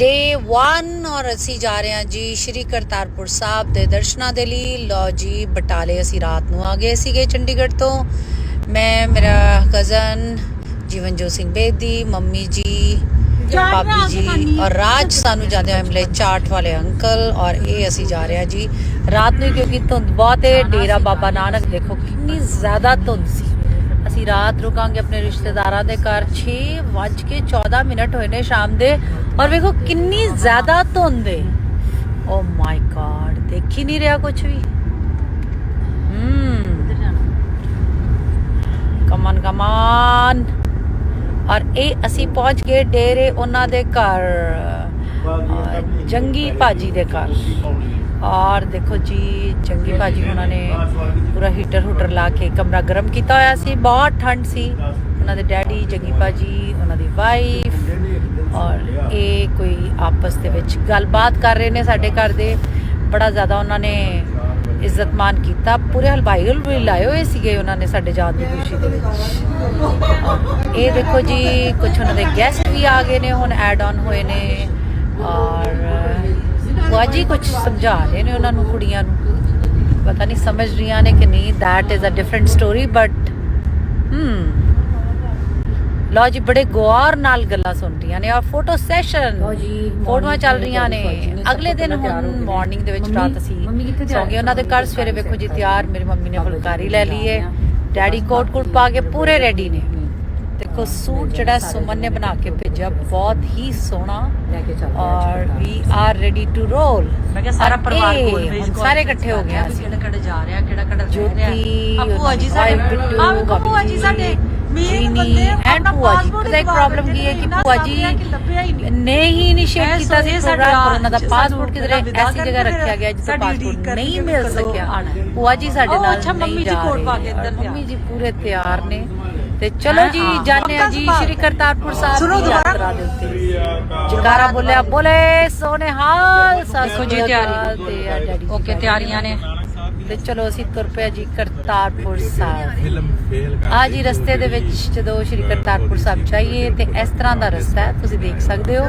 ਡੇ 1 ਔਰ ਅਸੀਂ ਜਾ ਰਹੇ ਹਾਂ ਜੀ ਸ਼੍ਰੀ ਕਰਤਾਰਪੁਰ ਸਾਹਿਬ ਦੇ ਦਰਸ਼ਨਾਂ ਦੇ ਲਈ। ਲੋ ਜੀ ਬਟਾਲੇ ਅਸੀਂ ਰਾਤ ਨੂੰ ਆ ਗਏ ਸੀਗੇ ਚੰਡੀਗੜ੍ਹ ਤੋਂ। ਮੈਂ ਮੇਰਾ ਕਜ਼ਨ ਜੀਵਨਜੋਤ ਸਿੰਘ ਬੇਦੀ ਮੰਮੀ ਜੀ ਭਾਬੀ ਜੀ ਔਰ ਰਾਜ ਸਾਨੂੰ ਜਾਂਦੇ ਹੋਏ ਮਿਲੇ ਚਾਟ ਵਾਲੇ ਅੰਕਲ ਔਰ ਇਹ ਅਸੀਂ ਜਾ ਰਹੇ ਹਾਂ ਜੀ ਰਾਤ ਨੂੰ ਕਿਉਂਕਿ ਧੁੰਦ ਬਹੁਤ ਹੈ ਡੇਰਾ ਬਾਬਾ ਨਾਨਕ ਦੇਖੋ ਕਿੰਨੀ ਜ਼ਿਆਦਾ ਧੁੰਦ ਸੀ। ਅਸੀਂ ਰਾਤ ਰੁਕਾਂਗੇ ਆਪਣੇ ਰਿਸ਼ਤੇਦਾਰਾਂ ਦੇ ਘਰ। 6:14 ਮਿੰਟ ਹੋਏ ਨੇ ਸ਼ਾਮ ਦੇ। ਔਰ ਵੇਖੋ ਕਿੰਨੀ ਜ਼ਿਆਦਾ ਧੁੰਦ ਹੈ ਓ ਮਾਈ ਗॉड ਦੇਖ ਹੀ ਨਹੀਂ ਰਿਹਾ ਕੁਝ ਵੀ। ਹਮ ਕਮਨ ਕਮਨ ਔਰ ਇਹ ਅਸੀਂ ਪਹੁੰਚ ਗਏ ਡੇਰੇ ਉਹਨਾਂ ਦੇ ਘਰ। ਜੰਗੀ ਭਾਜੀ ਦੇ ਘਰ। ਔਰ ਦੇਖੋ ਜੀ ਜੰਗੀ ਭਾਜੀ ਉਹਨਾਂ ਨੇ ਪੂਰਾ ਹੀਟਰ ਹੂਟਰ ਲਾ ਕੇ ਕਮਰਾ ਗਰਮ ਕੀਤਾ ਹੋਇਆ ਸੀ। ਬਹੁਤ ਠੰਡ ਸੀ। ਉਹਨਾਂ ਦੇ ਡੈਡੀ ਜੰਗੀ ਭਾਜੀ ਉਹਨਾਂ ਦੀ ਵਾਈਫ ਔਰ ਇਹ ਕੋਈ ਆਪਸ ਦੇ ਵਿੱਚ ਗੱਲਬਾਤ ਕਰ ਰਹੇ ਨੇ ਸਾਡੇ ਘਰ ਦੇ। ਬੜਾ ਜ਼ਿਆਦਾ ਉਹਨਾਂ ਨੇ ਇੱਜ਼ਤਮਾਨ ਕੀਤਾ। ਪੂਰੇ ਹਲਵਾਈ ਹਲਵਾਈ ਲਾਏ ਹੋਏ ਸੀਗੇ ਉਹਨਾਂ ਨੇ ਸਾਡੇ ਜਾਤ ਦੀ ਖੁਸ਼ੀ ਦੇ ਵਿੱਚ। ਇਹ ਦੇਖੋ ਜੀ ਕੁਝ ਉਹਨਾਂ ਦੇ ਗੈਸਟ ਵੀ ਆ ਗਏ ਨੇ, ਹੁਣ ਐਡ ਆਨ ਹੋਏ ਨੇ। ਔਰ ਭੂਆ ਜੀ ਕੁਝ ਸਮਝਾ ਰਹੇ ਨੇ ਉਹਨਾਂ ਨੂੰ, ਕੁੜੀਆਂ ਨੂੰ। ਪਤਾ ਨਹੀਂ ਸਮਝ ਰਹੀਆਂ ਨੇ ਕਿ ਨਹੀਂ, that is a different story but ਹਮ ਲੋ ਜੀ ਬੜੇ ਗੌਰ ਨਾਲ ਗੱਲਾਂ ਸੁਣ ਰਹੀਆਂ ਨੇ ਔਰ ਫੋਟੋ ਸੈਸ਼ਨ ਲਓ ਜੀ, ਫੋਟੋਆਂ ਚੱਲ ਰਹੀਆਂ ਨੇ। ਅਗਲੇ ਦਿਨ ਹੁਣ। ਮਾਰਨਿੰਗ ਦੇ ਵਿੱਚ ਰਾਤ ਅਸੀਂ ਮੰਮੀ ਕਿੱਥੇ ਸੌਂ ਤਿਆਰ ਗਏ? ਉਹਨਾਂ ਦੇ ਘਰ ਸਵੇਰੇ ਵੇਖੋ ਜੀ ਤਿਆਰ ਮੇਰੀ ਮੰਮੀ ਨੇ ਫੁਲਕਾਰੀ ਲੈ ਲਈ ਹੈ ਡੈਡੀ ਕੋਟ ਕੋਟ ਪਾ ਕੇ ਪੂਰੇ ਰੈਡੀ ਨੇ। ਦੇਖੋ ਸੂਟ ਜਿਹੜਾ ਸੁਮਨ ਨੇ ਬਣਾ ਕੇ ਭੇਜਿਆ ਬਹੁਤ ਹੀ ਸੋਹਣਾ। ਲੈ ਕੇ ਚੱਲਦੇ ਔਰ we are ready to roll ਮੈਂ ਕਿਹਾ ਸਾਰਾ ਪਰਿਵਾਰ ਕੋਲ ਹੁਣ ਸਾਰੇ ਇਕੱਠੇ ਹੋ ਗਏ ਅਸੀਂ। ਕਿਹੜਾ ਕਿਹੜਾ ਜਾ ਰਿਹਾ ਕਿਹੜਾ ਕਿਹੜਾ ਰਹਿ ਜੋਤੀ ਰਿਹਾ ਆ। ਭੂਆ ਜੀ ਭਾਈ ਸਾਡੇ ਬਿੱਟੂ, ਆ ਵੇਖੋ ਭੂਆ ਜੀ ਸਾਡੇ ਮੇਨ ਬੰਦੇ ਐਂਡ ਭੂਆ ਜੀ ਦਾ ਇੱਕ ਪ੍ਰੋਬਲਮ ਕੀ ਹੈ ਕਿ ਭੂਆ ਜੀ ਲੱਭਿਆ ਹੀ ਨਹੀਂ। ਨੇ ਹੀ ਇਨੀਸ਼ੀਏਟ ਇਹ ਕੀਤਾ ਸੀ ਸੋਚੇ ਸਾਡਾ ਪ੍ਰੋਗਰਾਮ ਪਰ ਉਹਨਾਂ ਦਾ ਸਾਨੂੰ ਪਾਸਪੋਰਟ ਕਿਧਰੇ ਪਹਿਲਾਂ ਵਿਦਾ ਐਸੀ ਜਗ੍ਹਾ ਕਰਕੇ ਰੱਖਿਆ ਗਿਆ ਜਿੱਥੇ ਸਾਡੀ ਪਾਸਪੋਰਟ ਉਡੀਕ ਨਹੀਂ ਕਰਕੇ ਮਿਲ ਕਦੋਂ ਸਕਿਆ। ਆਉਣਾ ਹੈ। ਭੂਆ ਜੀ ਸਾਡੇ ਉਹ ਨਾਲ ਅੱਛਾ, ਨਹੀਂ ਮੰਮੀ ਜੀ ਜਾ ਕੋਟ ਰਹੇ ਪਾ ਕੇ ਇੱਧਰ ਔਰ ਤਿਆਰ। ਮੰਮੀ ਜੀ ਪੂਰੇ ਤਿਆਰ ਨੇ। ਤੇ ਚਲੋ ਜੀ। ਜਾਣੇ ਆ ਜੀ ਪੱਕਾ ਸ਼੍ਰੀ ਕਰਤਾਰਪੁਰ ਸਾਹਿਬ ਸੁਣੋ ਦੀ ਦੁਬਾਰਾ। ਯਾਤਰਾ ਦੇ ਉੱਤੇ। ਜਕਾਰਾ ਬੋਲਿਆ ਬੋਲੇ ਸੋਨੇ ਹਾਲ ਦੇਖੋ ਜੀ ਤਿਆਰੀ। ਤੇ ਆ ਡੈਡੀ ਜੀ। ਓਕੇ ਤਿਆਰੀਆਂ ਨੇ। ਤੇ ਚਲੋ ਅਸੀਂ ਤੁਰ ਪਏ ਜੀ ਕਰਤਾਰਪੁਰ ਸਾਹਿਬ। ਫਿਲਮ ਫੇਲ ਕਰ ਆ ਜੀ ਰਸਤੇ ਦੇ ਵਿੱਚ ਜਦੋਂ ਸ਼੍ਰੀ ਕਰਤਾਰਪੁਰ ਸਾਹਿਬ ਜਾਈਏ ਤੇ ਇਸ ਤਰ੍ਹਾਂ ਦਾ ਰਸਤਾ ਹੈ ਤੁਸੀਂ ਦੇਖ ਸਕਦੇ ਹੋ।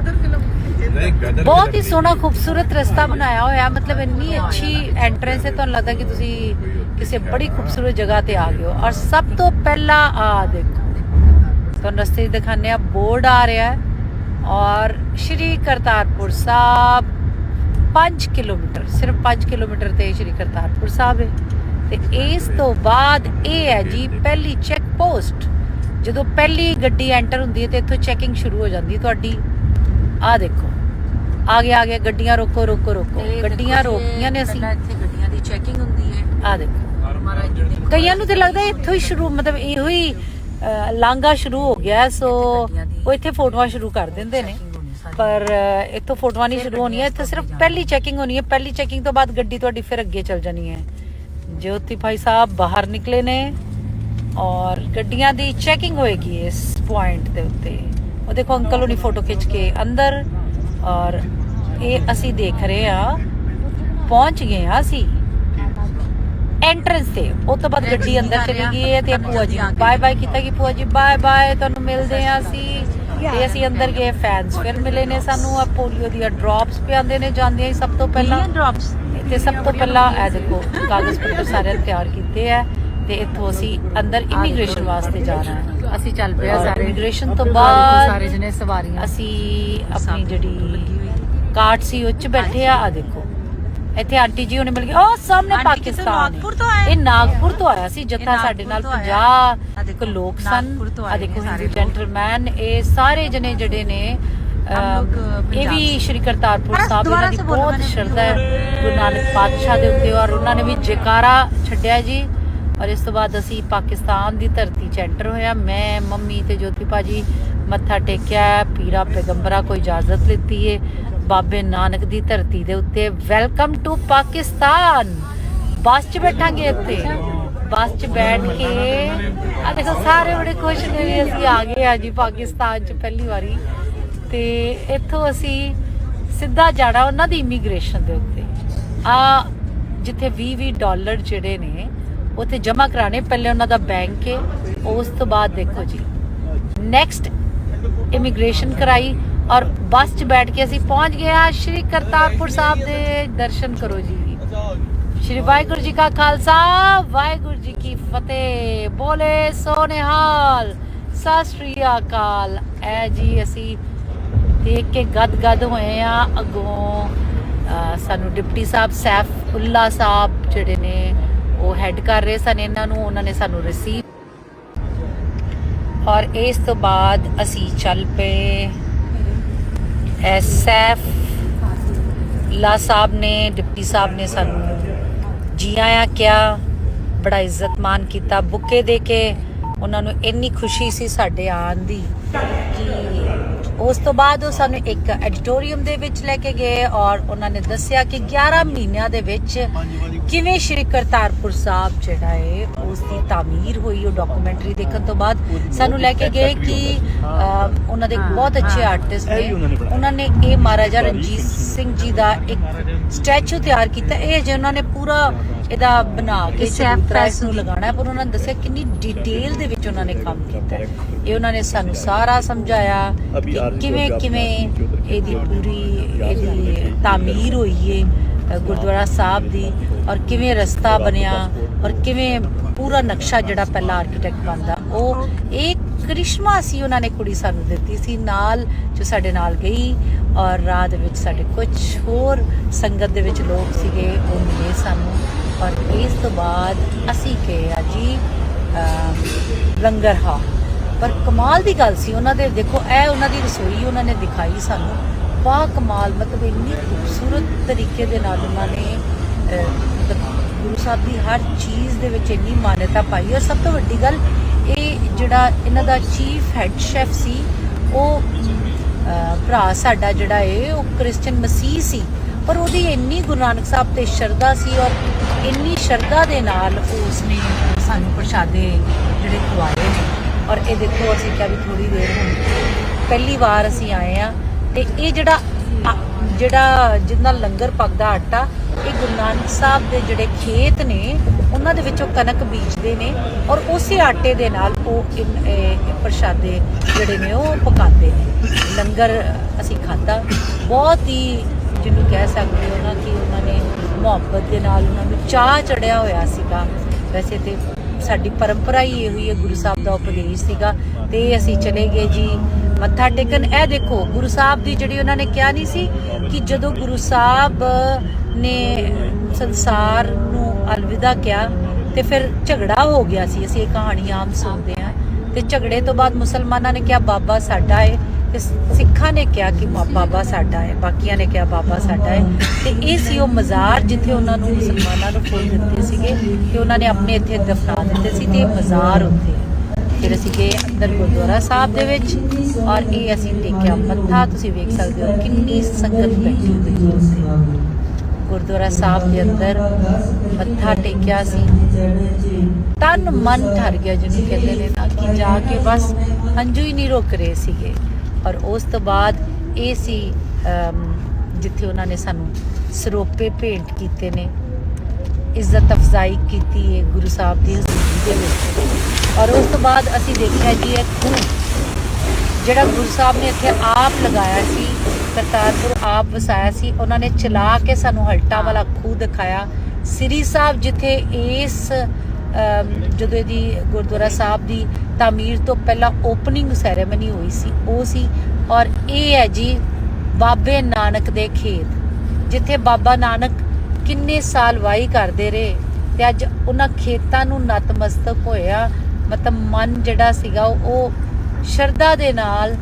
ਬਹੁਤ ਹੀ ਸੋਹਣਾ ਖੂਬਸੂਰਤ ਰਸਤਾ ਬਣਾਇਆ ਹੋਇਆ ਮਤਲਬ ਇੰਨੀ ਅੱਛੀ ਐਂਟਰੈਂਸ ਹੈ ਤੁਹਾਨੂੰ ਲੱਗਦਾ ਕਿ ਤੁਸੀਂ ਕਿਸੇ ਬੜੀ ਖੂਬਸੂਰਤ ਜਗ੍ਹਾ ਤੇ ਆ ਗਏ ਹੋ। ਔਰ ਸਭ ਤੋਂ ਪਹਿਲਾਂ ਆ ਦੇਖੋ ਤੁਹਾਨੂੰ ਰਸਤੇ 'ਚ ਦਿਖਾਉਂਦੇ ਆ ਬੋਰਡ ਆ ਰਿਹਾ ਹੈ। ਔਰ ਸ਼੍ਰੀ ਕਰਤਾਰਪੁਰ ਸਾਹਿਬ 5 ਕਿਲੋਮੀਟਰ ਸਿਰਫ 5 ਕਿਲੋਮੀਟਰ ਤੇ ਸ਼੍ਰੀ ਕਰਤਾਰਪੁਰ ਸਾਹਿਬ ਹੈ। ਤੇ ਇਸ ਤੋਂ ਬਾਅਦ ਇਹ ਹੈ ਜੀ ਪਹਿਲੀ ਚੈੱਕ ਪੋਸਟ ਜਦੋਂ ਪਹਿਲੀ ਗੱਡੀ ਐਂਟਰ ਹੁੰਦੀ ਹੈ ਤੇ ਇੱਥੋਂ ਚੈਕਿੰਗ ਸ਼ੁਰੂ ਹੋ ਜਾਂਦੀ ਹੈ ਤੁਹਾਡੀ। ਆ ਦੇਖੋ ਆ ਗਿਆ ਆ ਗਿਆ ਗੱਡੀਆਂ ਰੋਕੋ ਰੋਕੋ ਰੋਕੋ। ਗੱਡੀਆਂ ਰੋਕੀਆਂ ਨੇ ਅਸੀਂ। ਇੱਥੇ ਗੱਡੀਆਂ ਦੀ ਚੈਕਿੰਗ ਹੁੰਦੀ ਹੈ। ਆ ਦੇਖੋ। ਕਈਆਂ ਨੂੰ ਤੇ ਲੱਗਦਾ ਇੱਥੋਂ ਹੀ ਸ਼ੁਰੂ ਮਤਲਬ ਇਹੋ ਹੀ ਲਾਂਘਾ ਸ਼ੁਰੂ ਹੋ ਗਿਆ ਸੋ ਉਹ ਇੱਥੇ ਫੋਟੋਆਂ ਸ਼ੁਰੂ ਕਰ ਦਿੰਦੇ ਨੇ। ਪਰ ਇੱਥੋਂ ਫੋਟੋਆਂ ਨਹੀਂ ਸ਼ੁਰੂ ਹੋਣੀਆਂ ਇੱਥੇ ਸਿਰਫ ਪਹਿਲੀ ਚੈਕਿੰਗ ਹੋਣੀ ਹੈ ਪਹਿਲੀ ਚੈਕਿੰਗ ਤੋਂ ਬਾਅਦ ਗੱਡੀ ਤੁਹਾਡੀ ਫਿਰ ਅੱਗੇ ਚੱਲ ਜਾਣੀ ਹੈ। ਜੋਤੀ ਭਾਈ ਸਾਹਿਬ ਬਾਹਰ ਨਿਕਲੇ ਨੇ ਔਰ ਗੱਡੀਆਂ ਦੀ ਚੈਕਿੰਗ ਹੋਏਗੀ ਇਸ ਪੁਆਇੰਟ ਦੇ ਉੱਤੇ। ਉਹ ਦੇਖੋ ਅੰਕਲ ਉਹਨੀ ਫੋਟੋ ਖਿੱਚ ਕੇ ਅੰਦਰ ਔਰ ਇਹ ਅਸੀਂ ਦੇਖ ਰਹੇ ਆ ਪਹੁੰਚ ਗਏ ਆ ਅਸੀਂ। ਐਂਟਰੈਂਸ ਤੇ ਉਹ ਤੋਂ ਬਾਅਦ ਗੱਡੀ ਅੰਦਰ ਚਲੀ ਗਈ ਹੈ ਤੇ ਭੂਆ ਜੀ ਬਾਏ ਬਾਏ ਕੀਤਾ ਕਿ ਭੂਆ ਜੀ ਬਾਏ ਬਾਏ ਤੁਹਾਨੂੰ ਮਿਲਦੇ ਆ ਅਸੀਂ। ਤੇ ਅਸੀਂ ਅੰਦਰ ਗਏ ਫੈਨਸ ਫਿਰ ਮਿਲੇ ਨੇ ਸਾਨੂੰ ਆ ਪੋਲੀਓ ਦੀਆਂ ਡ੍ਰੌਪਸ ਪਿਆਉਂਦੇ ਨੇ ਜਾਂਦੀਆਂ ਹੀ ਸਭ ਤੋਂ ਪਹਿਲਾਂ। ਡ੍ਰੌਪਸ ਤੇ ਸਭ ਤੋਂ ਪਹਿਲਾਂ ਇਹ ਦੇਖੋ ਕਾਗਜ਼ ਪੱਤਰ ਸਾਰੇ ਤਿਆਰ ਕੀਤੇ ਆ ਤੇ ਇੱਥੋਂ ਅਸੀਂ ਅੰਦਰ ਇਮੀਗ੍ਰੇਸ਼ਨ ਵਾਸਤੇ ਜਾਣਾ ਹੈ। ਅਸੀਂ ਚੱਲ ਪਏ ਆ ਸਾਰੇ। ਇਮੀਗ੍ਰੇਸ਼ਨ ਤੋਂ ਬਾਅਦ ਸਾਰੇ ਜਣੇ ਸਵਾਰੀਆਂ। ਅਸੀਂ ਆਪਣੀ ਜਿਹੜੀ ਕਾਰਟ ਸੀ ਉਹ ਚ ਬੈਠੇ ਆ ਆ ਦੇਖੋ। ਇੱਥੇ ਆਂਟੀ ਜੀ ਉਹਨੇ ਮਿਲ ਗਏ ਉਹ ਸਾਹਮਣੇ ਆਂਟੀ ਕਿੱਥੋਂ? ਪਾਕਿਸਤਾਨ ਨਾਗਪੁਰ ਤੋਂ ਆਏ? ਇਹ ਨਾਗਪੁਰ ਤੋਂ ਆਇਆ ਸੀ ਜੱਥਾ ਸਾਡੇ ਨਾਲ ਤੋਂ ਆਇਆ। 50 ਆ ਦੇਖੋ, ਲੋਕ ਸਨ। ਨਾਗਪੁਰ ਤੋਂ ਆ ਆਏ ਦੇਖੋ ਨੇ ਸਾਰੇ ਲੋਕ। ਜੈਂਟਲਮੈਨ ਇਹ ਸਾਰੇ ਜਣੇ ਜਿਹੜੇ ਨੇ ਹਮ ਅਮ, ਲੋਗ ਇਹ ਵੀ ਪੰਜਾਬ ਸ਼੍ਰੀ ਕਰਤਾਰਪੁਰ ਅਰੇ ਸਾਹਿਬ ਦੁਬਾਰਾ ਇਹਨਾਂ ਦੀ ਸੇ ਬੋਲੋ, ਬਹੁਤ ਸ਼ਰਧਾ ਹੈ। ਗੁਰੂ ਨਾਨਕ ਪਾਤਸ਼ਾਹ ਦੇ ਉੱਤੇ ਔਰ ਉਹਨਾਂ ਨੇ ਵੀ ਜੈਕਾਰਾ ਛੱਡਿਆ ਜੀ। ਔਰ ਇਸ ਤੋਂ ਬਾਅਦ ਅਸੀਂ ਪਾਕਿਸਤਾਨ ਦੀ ਧਰਤੀ 'ਚ ਐਂਟਰ ਹੋਇਆ ਮੈਂ ਮੰਮੀ ਤੇ ਜੋਤੀ ਭਾਜੀ ਮੱਥਾ ਟੇਕਿਆ ਪੀਰਾ ਪੈਗੰਬਰਾ ਕੋਈ ਇਜਾਜ਼ਤ ਲਿੱਤੀ ਏ। ਬਾਬੇ ਨਾਨਕ ਦੀ ਧਰਤੀ ਦੇ ਉੱਤੇ। ਵੈਲਕਮ ਟੂ ਪਾਕਿਸਤਾਨ ਬੱਸ 'ਚ ਬੈਠਾਂਗੇ ਇੱਥੇ। ਬੱਸ 'ਚ ਬੈਠ ਕੇ। ਆ ਦੇਖੋ, ਸਾਰੇ ਬੜੇ ਖੁਸ਼ ਨੇ ਵੀ ਅਸੀਂ ਆ ਗਏ ਆ ਜੀ ਪਾਕਿਸਤਾਨ 'ਚ ਪਹਿਲੀ ਵਾਰੀ। ਤੇ ਇੱਥੋਂ ਅਸੀਂ ਸਿੱਧਾ ਜਾਣਾ ਉਹਨਾਂ ਦੀ ਇਮੀਗ੍ਰੇਸ਼ਨ ਦੇ ਉੱਤੇ। ਆ ਜਿੱਥੇ 20 20 ਡਾਲਰ ਜਿਹੜੇ ਨੇ, ਉੱਥੇ ਜਮ੍ਹਾਂ ਕਰਾਣੇ ਪਹਿਲੇ ਉਹਨਾਂ ਦਾ ਬੈਂਕ ਹੈ ਉਸ ਤੋਂ ਬਾਅਦ ਦੇਖੋ ਜੀ। ਨੈਕਸਟ ਇਮੀਗ੍ਰੇਸ਼ਨ ਕਰਾਈ। ਔਰ ਬੱਸ 'ਚ ਬੈਠ ਕੇ ਅਸੀਂ ਪਹੁੰਚ ਗਏ ਆ ਸ਼੍ਰੀ ਕਰਤਾਰਪੁਰ ਸਾਹਿਬ ਦੇ ਦਰਸ਼ਨ ਕਰੋ ਜੀ। ਸ਼੍ਰੀ ਵਾਹਿਗੁਰੂ ਜੀ ਕਾ ਖਾਲਸਾ। ਵਾਹਿਗੁਰੂ ਜੀ ਕੀ ਫਤਿਹ। ਬੋਲੇ ਸੋਨੇਹਾਲ। ਸਤਿ ਸ਼੍ਰੀ ਅਕਾਲ। ਐ ਜੀ, ਅਸੀਂ ਦੇਖ ਕੇ ਗਦ ਗਦ ਹੋਏ ਆ ਅਗੋਂ। ਸਾਨੂੰ ਡਿਪਟੀ ਸਾਹਿਬ ਸੈਫ ਉੱਲਾ ਸਾਹਿਬ ਜਿਹੜੇ ਨੇ, ਉਹ ਹੈਡ ਕਰ ਰਹੇ ਸਨ ਇਹਨਾਂ ਨੂੰ। ਉਹਨਾਂ ਨੇ ਸਾਨੂੰ ਰਿਸੀਵ ਔਰ ਇਸ ਤੋਂ ਬਾਅਦ ਅਸੀਂ ਚੱਲ ਪਏ। ਐਸਐਫ ਲਾ ਸਾਹਿਬ ਨੇ, ਡਿਪਟੀ ਸਾਹਿਬ ਨੇ ਸਾਨੂੰ ਜੀ ਆਇਆਂ ਕਿਹਾ, ਬੜਾ ਇੱਜ਼ਤ ਮਾਨ ਕੀਤਾ, ਬੁੱਕੇ ਦੇ ਕੇ ਉਹਨਾਂ ਨੂੰ ਇੰਨੀ ਖੁਸ਼ੀ ਸੀ ਸਾਡੇ ਆਉਣ ਦੀ ਕਿ ਉਸ ਤੋਂ ਬਾਅਦ ਉਹ ਸਾਨੂੰ ਇੱਕ ਐਡੀਟੋਰੀਅਮ ਦੇ ਵਿੱਚ ਲੈ ਕੇ ਗਏ ਔਰ ਉਹਨਾਂ ਨੇ ਦੱਸਿਆ ਕਿ 11 ਮਹੀਨਿਆਂ ਦੇ ਵਿੱਚ ਕਿਵੇਂ ਸ਼੍ਰੀ ਕਰਤਾਰਪੁਰ ਸਾਹਿਬ ਜਿਹੜਾ ਹੈ ਉਸ ਦੀ ਤਾਮੀਰ ਹੋਈ ਉਹ ਡਾਕੂਮੈਂਟਰੀ ਦੇਖਣ ਤੋਂ ਬਾਅਦ ਸਾਨੂੰ ਲੈ ਕੇ ਗਏ ਕਿ ਉਹਨਾਂ ਦੇ ਬਹੁਤ ਅੱਛੇ ਆਰਟਿਸਟ ਨੇ। ਉਹਨਾਂ ਨੇ ਇਹ ਮਹਾਰਾਜਾ ਰਣਜੀਤ ਸਿੰਘ ਜੀ ਦਾ ਇੱਕ ਸਟੈਚੂ ਤਿਆਰ ਕੀਤਾ। ਇਹ ਜੇ ਉਹਨਾਂ ਨੇ ਪੂਰਾ ਇਹਦਾ ਬਣਾ ਕੇ press ਨੂੰ ਲਗਾਉਣਾ ਪਰ ਉਹਨਾਂ ਨੇ ਦੱਸਿਆ ਕਿੰਨੀ ਡਿਟੇਲ ਦੇ ਵਿੱਚ ਉਹਨਾਂ ਨੇ ਕੰਮ ਕੀਤਾ। ਇਹ ਉਹਨਾਂ ਨੇ ਸਾਨੂੰ ਸਾਰਾ ਸਮਝਾਇਆ ਕਿ ਕਿਵੇਂ ਕਿਵੇਂ ਇਹਦੀ ਪੂਰੀ ਇਹਦੀ ਤਾਮੀਰ ਹੋਈ ਹੈ ਅ, ਗੁਰਦੁਆਰਾ ਸਾਹਿਬ ਦੀ ਔਰ ਕਿਵੇਂ ਰਸਤਾ ਬਣਿਆ ਔਰ ਕਿਵੇਂ ਪੂਰਾ ਨਕਸ਼ਾ ਜਿਹੜਾ ਪਹਿਲਾ ਆਰਕੀਟੈਕਟ ਬਣਦਾ ਉਹ ਇੱਕ ਕ੍ਰਿਸ਼ਮਾ ਸੀ ਉਹਨਾਂ ਨੇ ਕੁੜੀ ਸਾਨੂੰ ਦਿੱਤੀ ਸੀ ਨਾਲ ਜੋ ਸਾਡੇ ਨਾਲ ਗਈ ਔਰ ਰਾਹ ਦੇ ਵਿੱਚ ਸਾਡੇ ਕੁਝ ਹੋਰ ਸੰਗਤ ਦੇ ਵਿੱਚ ਲੋਕ ਸੀਗੇ ਉਹ ਮਿਲੇ ਸਾਨੂੰ ਔਰ ਇਸ ਤੋਂ ਬਾਅਦ ਅਸੀਂ ਗਏ ਆ ਜੀ ਲੰਗਰ ਹਾ ਪਰ ਕਮਾਲ ਦੀ ਗੱਲ ਸੀ, ਉਹਨਾਂ ਦੇ ਦੇਖੋ, ਇਹ ਉਹਨਾਂ ਦੀ ਰਸੋਈ ਉਹਨਾਂ ਨੇ ਦਿਖਾਈ ਸਾਨੂੰ। ਬਾ ਕਮਾਲ, ਮਤਲਬ ਇੰਨੀ ਖੂਬਸੂਰਤ ਤਰੀਕੇ ਦੇ ਨਾਲ ਉਹਨਾਂ ਨੇ ਗੁਰੂ ਸਾਹਿਬ ਦੀ ਹਰ ਚੀਜ਼ ਦੇ ਵਿੱਚ ਇੰਨੀ ਮਾਨਤਾ ਪਾਈ। ਔਰ ਸਭ ਤੋਂ ਵੱਡੀ ਗੱਲ, ਇਹ ਜਿਹੜਾ ਇਹਨਾਂ ਦਾ ਚੀਫ ਹੈੱਡ ਸ਼ੈਫ ਸੀ, ਉਹ ਭਰਾ ਸਾਡਾ ਜਿਹੜਾ ਏ, ਉਹ ਕ੍ਰਿਸਚੀਅਨ ਮਸੀਹ ਸੀ। ਪਰ ਉਹਦੀ ਇੰਨੀ ਗੁਰੂ ਨਾਨਕ ਸਾਹਿਬ ਤੇ ਸ਼ਰਧਾ ਸੀ ਔਰ ਇੰਨੀ ਸ਼ਰਧਾ ਦੇ ਨਾਲ ਉਸਨੇ ਸਾਨੂੰ ਪ੍ਰਸ਼ਾਦੇ ਜਿਹੜੇ ਖਵਾਏ ਨੇ। ਔਰ ਇਹ ਦੇਖੋ, ਅਸੀਂ ਕਿਹਾ ਵੀ ਥੋੜੀ ਦੇਰ ਹੁਣ ਪਹਿਲੀ ਵਾਰ ਅਸੀਂ ਆਏ ਆ ਤੇ ਇਹ ਜਿਹੜਾ ਜਿਹੜਾ ਜਿੰਨਾ ਲੰਗਰ ਪਕਦਾ ਆਟਾ, ਇਹ ਗੁਰੂ ਨਾਨਕ ਸਾਹਿਬ ਦੇ ਜਿਹੜੇ ਖੇਤ ਨੇ, ਉਹਨਾਂ ਦੇ ਵਿੱਚੋਂ ਕਣਕ ਬੀਜਦੇ ਨੇ ਔਰ ਉਸੇ ਆਟੇ ਦੇ ਨਾਲ ਉਹ ਪ੍ਰਸ਼ਾਦੇ ਜਿਹੜੇ ਨੇ ਉਹ ਪਕਾਉਂਦੇ ਨੇ। ਲੰਗਰ ਅਸੀਂ ਖਾਧਾ। ਬਹੁਤ ਹੀ ਜਿਹਨੂੰ ਕਹਿ ਸਕਦੇ ਹੋ ਨਾ ਕਿ ਉਹਨਾਂ ਨੇ ਮੁਹੱਬਤ ਦੇ ਨਾਲ ਉਹਨਾਂ ਨੂੰ ਚਾਹ ਚੜਿਆ ਹੋਇਆ ਸੀਗਾ। ਵੈਸੇ ਤੇ ਸਾਡੀ ਪਰੰਪਰਾ ਹੀ ਇਹੋ ਹੀ ਹੈ, ਗੁਰੂ ਸਾਹਿਬ ਦਾ ਉਪਦੇਸ਼ ਸੀਗਾ ਤੇ ਅਸੀਂ ਚਲੇ ਗਏ ਜੀ ਮੱਥਾ ਟੇਕਣ। ਇਹ ਦੇਖੋ, ਗੁਰੂ ਸਾਹਿਬ ਦੀ ਜਿਹੜੀ ਉਹਨਾਂ ਨੇ ਕਿਹਾ ਨਹੀਂ ਸੀ ਕਿ ਜਦੋਂ ਗੁਰੂ ਸਾਹਿਬ ਨੇ ਸੰਸਾਰ ਨੂੰ ਅਲਵਿਦਾ ਕਿਹਾ ਤੇ ਫਿਰ ਝਗੜਾ ਹੋ ਗਿਆ ਸੀ। ਅਸੀਂ ਇਹ ਕਹਾਣੀ ਆਮ ਸੁਣਦੇ ਹਾਂ ਤੇ ਝਗੜੇ ਤੋਂ ਬਾਅਦ ਮੁਸਲਮਾਨਾਂ ਨੇ ਕਿਹਾ, ਬਾਬਾ ਸਾਡਾ ਹੈ ਤੇ ਸਿੱਖਾਂ ਨੇ ਕਿਹਾ ਕਿ ਬਾਬਾ ਸਾਡਾ ਹੈ, ਬਾਕੀਆਂ ਨੇ ਕਿਹਾ ਬਾਬਾ ਸਾਡਾ ਹੈ। ਤੇ ਇਹ ਸੀ ਉਹ ਮਜ਼ਾਰ ਜਿੱਥੇ ਉਹਨਾਂ ਨੂੰ ਮੁਸਲਮਾਨਾਂ ਨੂੰ ਫੁੱਲ ਦਿੱਤੇ ਸੀਗੇ ਤੇ ਉਹਨਾਂ ਨੇ ਆਪਣੇ ਇੱਥੇ ਦਫਨਾ ਦਿੱਤੇ ਸੀ ਤੇ ਇਹ ਮਜ਼ਾਰ ਉੱਥੇ ਫਿਰ ਅਸੀਂ ਗਏ ਅੰਦਰ ਗੁਰਦੁਆਰਾ ਸਾਹਿਬ ਦੇ ਵਿੱਚ ਔਰ ਇਹ ਅਸੀਂ ਟੇਕਿਆ ਮੱਥਾ, ਤੁਸੀਂ ਵੇਖ ਸਕਦੇ ਹੋ ਕਿੰਨੀ ਸੰਗਤ ਬੈਠੀ ਹੋਈ ਹੈ ਗੁਰਦੁਆਰਾ ਸਾਹਿਬ ਦੇ ਅੰਦਰ ਮੱਥਾ ਟੇਕਿਆ ਸੀ। ਤਨ ਮਨ ਠਰ ਗਿਆ ਜਿਹਨੂੰ ਕਹਿੰਦੇ ਨੇ ਨਾ, ਕਿ ਜਾ ਕੇ ਬਸ ਹੰਝੂ ਹੀ ਨਹੀਂ ਰੁਕ ਰਹੇ ਸੀਗੇ। ਔਰ ਉਸ ਤੋਂ ਬਾਅਦ ਇਹ ਸੀ ਜਿੱਥੇ ਉਹਨਾਂ ਨੇ ਸਾਨੂੰ ਸਰੋਪੇ ਭੇਂਟ ਕੀਤੇ ਨੇ, ਇੱਜ਼ਤ ਅਫਜ਼ਾਈ ਕੀਤੀ ਹੈ ਗੁਰੂ ਸਾਹਿਬ ਦੀ ਹਜ਼ੂਰੀ ਦੇ ਵਿੱਚ। ਔਰ ਉਸ ਤੋਂ ਬਾਅਦ ਅਸੀਂ ਦੇਖਿਆ ਜੀ ਇਹ ਖੂਹ, ਜਿਹੜਾ ਗੁਰੂ ਸਾਹਿਬ ਨੇ ਇੱਥੇ ਆਪ ਲਗਾਇਆ ਸੀ, ਕਰਤਾਰਪੁਰ ਆਪ ਵਸਾਇਆ ਸੀ, ਉਹਨਾਂ ਨੇ ਚਲਾ ਕੇ ਸਾਨੂੰ ਹਲਟਾ ਵਾਲਾ ਖੂਹ ਦਿਖਾਇਆ। ਸ੍ਰੀ ਸਾਹਿਬ ਜਿੱਥੇ ਇਸ ਜਦੋਂ ਇਹਦੀ ਗੁਰਦੁਆਰਾ ਸਾਹਿਬ ਦੀ ਤਾਮੀਰ ਤੋਂ ਪਹਿਲਾਂ ਓਪਨਿੰਗ ਸੈਰੇਮਨੀ ਹੋਈ ਸੀ, ਉਹ ਸੀ ਔਰ ਇਹ ਹੈ ਜੀ ਬਾਬੇ ਨਾਨਕ ਦੇ ਖੇਤ, ਜਿੱਥੇ ਬਾਬਾ ਨਾਨਕ ਕਿੰਨੇ ਸਾਲ ਵਾਹੀ ਕਰਦੇ ਰਹੇ ਤੇ ਅੱਜ ਉਹਨਾਂ ਖੇਤਾਂ ਨੂੰ ਨਤਮਸਤਕ ਹੋਇਆ, ਮਤਲਬ ਮਨ ਜਿਹੜਾ ਸੀਗਾ ਉਹ ਉਹ ਸ਼ਰਧਾ ਦੇ ਨਾਲ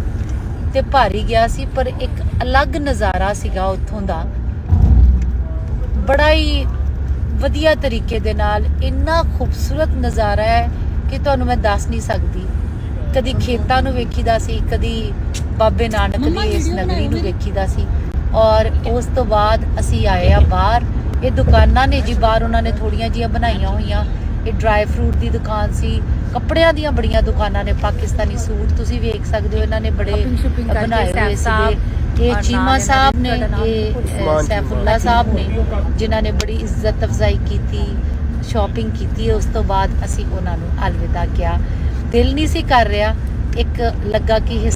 ਤੇ ਭਾਰੀ ਗਿਆ ਸੀ, ਪਰ ਇੱਕ ਅਲੱਗ ਨਜ਼ਾਰਾ ਸੀਗਾ ਉੱਥੋਂ ਦਾ। ਬੜਾ ਹੀ ਵਧੀਆ ਤਰੀਕੇ ਦੇ ਨਾਲ ਇੰਨਾ ਖੂਬਸੂਰਤ ਨਜ਼ਾਰਾ ਹੈ ਕਿ ਤੁਹਾਨੂੰ ਮੈਂ ਦੱਸ ਨਹੀਂ ਸਕਦੀ। ਕਦੀ ਖੇਤਾਂ ਨੂੰ ਵੇਖੀਦਾ ਸੀ ਕਦੀ ਬਾਬੇ ਨਾਨਕ ਦੀ ਇਸ ਨਗਰੀ ਨੂੰ ਵੇਖੀਦਾ ਸੀ। ਔਰ ਉਸ ਤੋਂ ਬਾਅਦ ਅਸੀਂ ਆਏ ਆ ਬਾਹਰ। ਇਹ ਦੁਕਾਨਾਂ ਨੇ ਜੀ ਬਾਹਰ ਉਹਨਾਂ ਨੇ ਥੋੜੀਆਂ ਜੀਆਂ ਬਣਾਈਆਂ ਹੋਈਆਂ। ਇਹ ਡਰਾਈ ਫਰੂਟ ਦੀ ਦੁਕਾਨ ਸੀ। ਕੱਪੜਿਆਂ ਦੀਆਂ ਬੜੀਆਂ ਦੁਕਾਨਾਂ ਨੇ ਪਾਕਿਸਤਾਨੀ ਸੂਟ ਤੁਸੀਂ ਵੇਖ ਸਕਦੇ ਹੋ ਇਹਨਾਂ ਨੇ ਬੜੇ ਬਣਾਏ ਹੋਏ ਸੀਗੇ। ਇਹ ਚੀਮਾ ਸਾਹਿਬ ਨੇ ਇਹ ਸੈਫੁੱਲਾ ਸਾਹਿਬ ਨੇ ਜਿਨ੍ਹਾਂ ਨੇ ਬੜੀ ਇੱਜ਼ਤ ਅਫਜ਼ਾਈ ਕੀਤੀ ਸ਼ਾਪਿੰਗ ਕੀਤੀ ਉਸ ਤੋਂ ਬਾਅਦ ਅਸੀਂ ਉਹਨਾਂ ਨੂੰ ਅਲਵਿਦਾ ਕਿਹਾ। ਦਿਲ ਨਹੀਂ ਸੀ ਕਰ ਰਿਹਾ ਇੱਕ ਲੱਗਾ ਕਿ